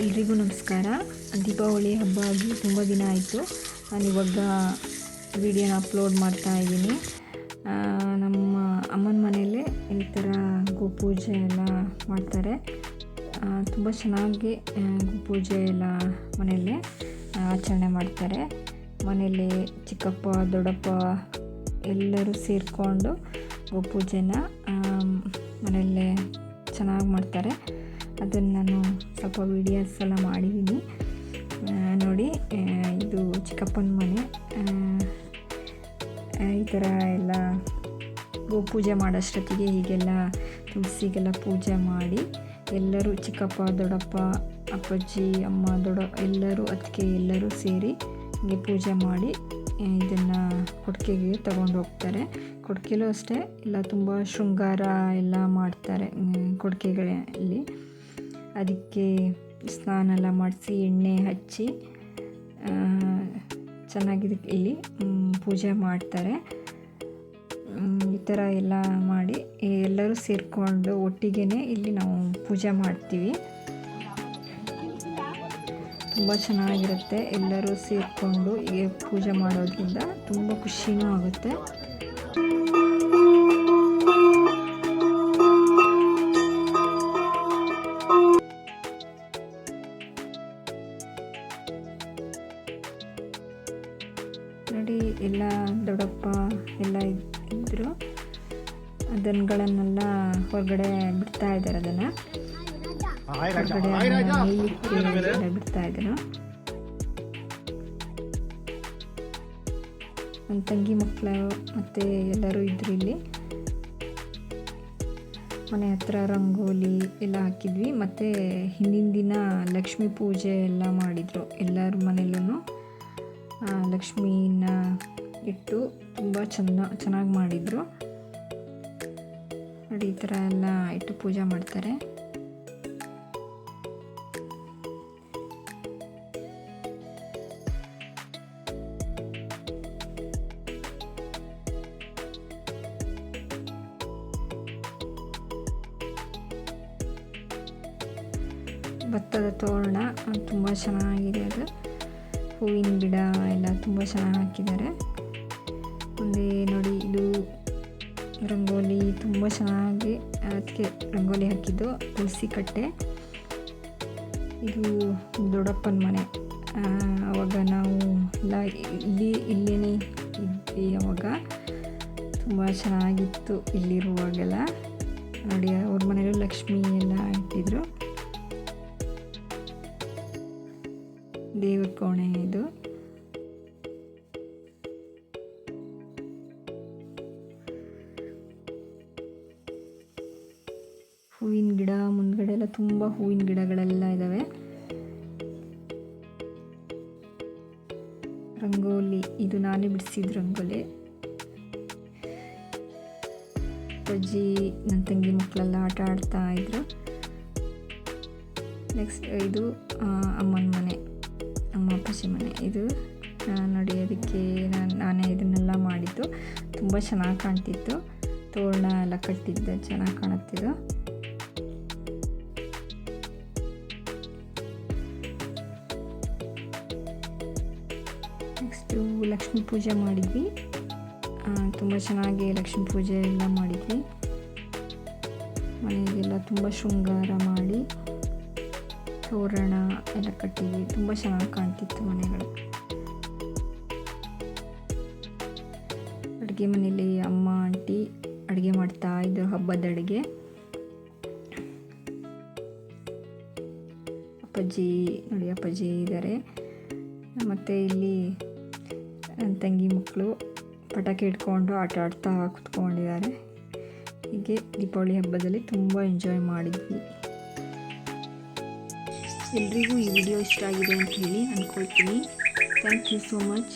ಎಲ್ರಿಗೂ ನಮಸ್ಕಾರ. ದೀಪಾವಳಿ ಹಬ್ಬ ಆಗಿ ತುಂಬ ದಿನ ಆಯಿತು. ನಾನು ಇವಾಗ ವಿಡಿಯೋನ ಅಪ್ಲೋಡ್ ಮಾಡ್ತಾ ಇದ್ದೀನಿ. ನಮ್ಮ ಅಮ್ಮನ ಮನೆಯಲ್ಲಿ ಈ ಥರ ಗೋಪೂಜೆ ಎಲ್ಲ ಮಾಡ್ತಾರೆ. ತುಂಬ ಚೆನ್ನಾಗಿ ಗೋಪೂಜೆ ಎಲ್ಲ ಮನೆಯಲ್ಲೇ ಆಚರಣೆ ಮಾಡ್ತಾರೆ. ಮನೆಯಲ್ಲಿ ಚಿಕ್ಕಪ್ಪ, ದೊಡ್ಡಪ್ಪ ಎಲ್ಲರೂ ಸೇರಿಕೊಂಡು ಗೋಪೂಜೆನ ಮನೆಯಲ್ಲೇ ಚೆನ್ನಾಗಿ ಮಾಡ್ತಾರೆ. ಅದನ್ನು ನಾನು ಸ್ವಲ್ಪ ವೀಡಿಯೋಸ್ ಎಲ್ಲ ಮಾಡಿದ್ದೀನಿ ನೋಡಿ ಇದು ಚಿಕ್ಕಪ್ಪನ ಮನೆ. ಈ ಥರ ಎಲ್ಲ ಗೋಪೂಜೆ ಮಾಡೋಷ್ಟೊತ್ತಿಗೆ ಹೀಗೆಲ್ಲ ತುಳಸಿಗೆಲ್ಲ ಪೂಜೆ ಮಾಡಿ ಎಲ್ಲರೂ ಚಿಕ್ಕಪ್ಪ, ದೊಡ್ಡಪ್ಪ, ಅಪ್ಪಾಜಿ, ಅಮ್ಮ, ದೊಡ್ಡ ಎಲ್ಲರೂ ಅದಕ್ಕೆ ಎಲ್ಲರೂ ಸೇರಿ ಹೀಗೆ ಪೂಜೆ ಮಾಡಿ ಇದನ್ನು ಕೊಟ್ಟಿಗೆಗೆ ತಗೊಂಡು ಹೋಗ್ತಾರೆ. ಕೊಟ್ಟಿಗೆಲೂ ಅಷ್ಟೇ ಎಲ್ಲ ತುಂಬ ಶೃಂಗಾರ ಎಲ್ಲ ಮಾಡ್ತಾರೆ ಕೊಟ್ಟಿಗೆಗಳಲ್ಲಿ ಅದಕ್ಕೆ ಸ್ನಾನ ಎಲ್ಲ ಮಾಡಿಸಿ, ಎಣ್ಣೆ ಹಚ್ಚಿ ಚೆನ್ನಾಗಿದೆ ಇಲ್ಲಿ ಪೂಜೆ ಮಾಡ್ತಾರೆ. ಈ ಥರ ಎಲ್ಲ ಮಾಡಿ ಎಲ್ಲರೂ ಸೇರಿಕೊಂಡು ಒಟ್ಟಿಗೆ ಇಲ್ಲಿ ನಾವು ಪೂಜೆ ಮಾಡ್ತೀವಿ. ತುಂಬ ಚೆನ್ನಾಗಿರುತ್ತೆ. ಎಲ್ಲರೂ ಸೇರಿಕೊಂಡು ಈ ಪೂಜೆ ಮಾಡೋದ್ರಿಂದ ತುಂಬ ಖುಷಿನೂ ಆಗುತ್ತೆ. ಎಲ್ಲ ದೊಡ್ಡಪ್ಪ ಎಲ್ಲ ಇದ್ದರು ಅದನ್ಗಳನ್ನೆಲ್ಲ ದನಗಳನ್ನೆಲ್ಲ ಹೊರಗಡೆ ಬಿಡ್ತಾ ಇದ್ದಾರೆ ಅದನ್ನು. ಹೊರಗಡೆ ಬಿಡ್ತಾ ಇದ್ರು. ನನ್ನ ತಂಗಿ ಮಕ್ಕಳು ಮತ್ತು ಎಲ್ಲರೂ ಇದ್ರು ಇಲ್ಲಿ. ಮನೆ ಹತ್ರ ರಂಗೋಲಿ ಎಲ್ಲ ಹಾಕಿದ್ವಿ. ಮತ್ತು ಹಿಂದಿನ ದಿನ ಲಕ್ಷ್ಮೀ ಪೂಜೆ ಎಲ್ಲ ಮಾಡಿದರು ಎಲ್ಲರ ಮನೆಯಲ್ಲೂ ಲಕ್ಷ್ಮೀನ ಇಟ್ಟು ತುಂಬ ಚೆನ್ನ, ಚೆನ್ನಾಗಿ ಮಾಡಿದರು. ನೋಡಿ, ಈ ಥರ ಎಲ್ಲ ಇಟ್ಟು ಪೂಜೆ ಮಾಡ್ತಾರೆ. ಭತ್ತದ ತೋರಣ ತುಂಬ ಚೆನ್ನಾಗಿದೆ ಅದು. ಹೂವಿನ ಗಿಡ ಎಲ್ಲ ತುಂಬ ಚೆನ್ನಾಗಿ ಹಾಕಿದ್ದಾರೆ. ಮುಂದೆ ನೋಡಿ ಇದು ರಂಗೋಲಿ ತುಂಬ ಚೆನ್ನಾಗಿ, ಅದಕ್ಕೆ ರಂಗೋಲಿ ಹಾಕಿದ್ದು ತುಳಸಿ ಕಟ್ಟೆ. ಇದು ದೊಡ್ಡಪ್ಪನ ಮನೆ. ಆವಾಗ ನಾವು ಎಲ್ಲ ಇಲ್ಲಿ ಇಲ್ಲೇ ಇದ್ವಿ ಅವಾಗ. ತುಂಬ ಚೆನ್ನಾಗಿತ್ತು ಇಲ್ಲಿರುವಾಗೆಲ್ಲ. ನೋಡಿ, ಅವ್ರ ಮನೆಯಲ್ಲೂ ಲಕ್ಷ್ಮಿ ಎಲ್ಲ ಇಟ್ಟಿದ್ರು ದೇವ್ರ ಕೋಣೆ ಇದು. ಗಿಡ, ಮುಂದ್ಗಡೆ ಎಲ್ಲ ತುಂಬ ಹೂವಿನ ಗಿಡಗಳೆಲ್ಲ ಇದ್ದಾವೆ ರಂಗೋಲಿ, ಇದು ನಾನೇ ಬಿಡಿಸಿದ ರಂಗೋಲಿ. ಅಜ್ಜಿ ನನ್ನ ತಂಗಿ ಮಕ್ಕಳೆಲ್ಲ ಆಟ ಆಡ್ತಾ ಇದ್ರು. ನೆಕ್ಸ್ಟ್ ಇದು ಅಮ್ಮನ ಮನೆ ಅಮ್ಮ ಅಪ್ಪಾಜಿ ಮನೆ. ಇದು ನೋಡಿ ಅದಕ್ಕೆ ನಾನು, ನಾನೇ ಇದನ್ನೆಲ್ಲ ಮಾಡಿದ್ದು. ತುಂಬ ಚೆನ್ನಾಗಿ ಕಾಣ್ತಿತ್ತು. ತೋರಣ ಎಲ್ಲ ಕಟ್ಟಿದ್ದೆ, ಚೆನ್ನಾಗಿ ಕಾಣುತ್ತಿದ್ದು. ನೆಕ್ಸ್ಟು ಲಕ್ಷ್ಮೀ ಪೂಜೆ ಮಾಡಿದ್ವಿ. ತುಂಬ ಚೆನ್ನಾಗಿ ಲಕ್ಷ್ಮೀ ಪೂಜೆ ಎಲ್ಲ ಮಾಡಿದ್ವಿ. ಮನೆಗೆಲ್ಲ ತುಂಬ ಶೃಂಗಾರ ಮಾಡಿ, ತೋರಣ ಎಲ್ಲ ಕಟ್ಟಿದ್ವಿ. ತುಂಬ ಚೆನ್ನಾಗಿ ಕಾಣ್ತಿತ್ತು ಮನೆಗಳು. ಅಡುಗೆ ಮನೇಲಿ ಅಮ್ಮ, ಆಂಟಿ ಅಡುಗೆ ಮಾಡ್ತಾ ಇದ್ದರು ಹಬ್ಬದ ಅಡುಗೆ. ಅಪ್ಪಾಜಿ, ನೋಡಿ ಅಪ್ಪಾಜಿ ಇದ್ದಾರೆ ಮತ್ತು ಇಲ್ಲಿ ನನ್ನ ತಂಗಿ ಮಕ್ಕಳು ಪಟಾಕಿ ಇಟ್ಕೊಂಡು ಆಟ ಆಡ್ತಾ ಕುತ್ಕೊಂಡಿದ್ದಾರೆ. ಹೀಗೆ ದೀಪಾವಳಿ ಹಬ್ಬದಲ್ಲಿ ತುಂಬ ಎಂಜಾಯ್ ಮಾಡಿದ್ವಿ. ಎಲ್ರಿಗೂ ಈ ವಿಡಿಯೋ ಇಷ್ಟ ಆಗಿದೆ ಅಂತ ಹೇಳಿ ಅಂದ್ಕೊಳ್ತೀನಿ ಥ್ಯಾಂಕ್ ಯು ಸೋ ಮಚ್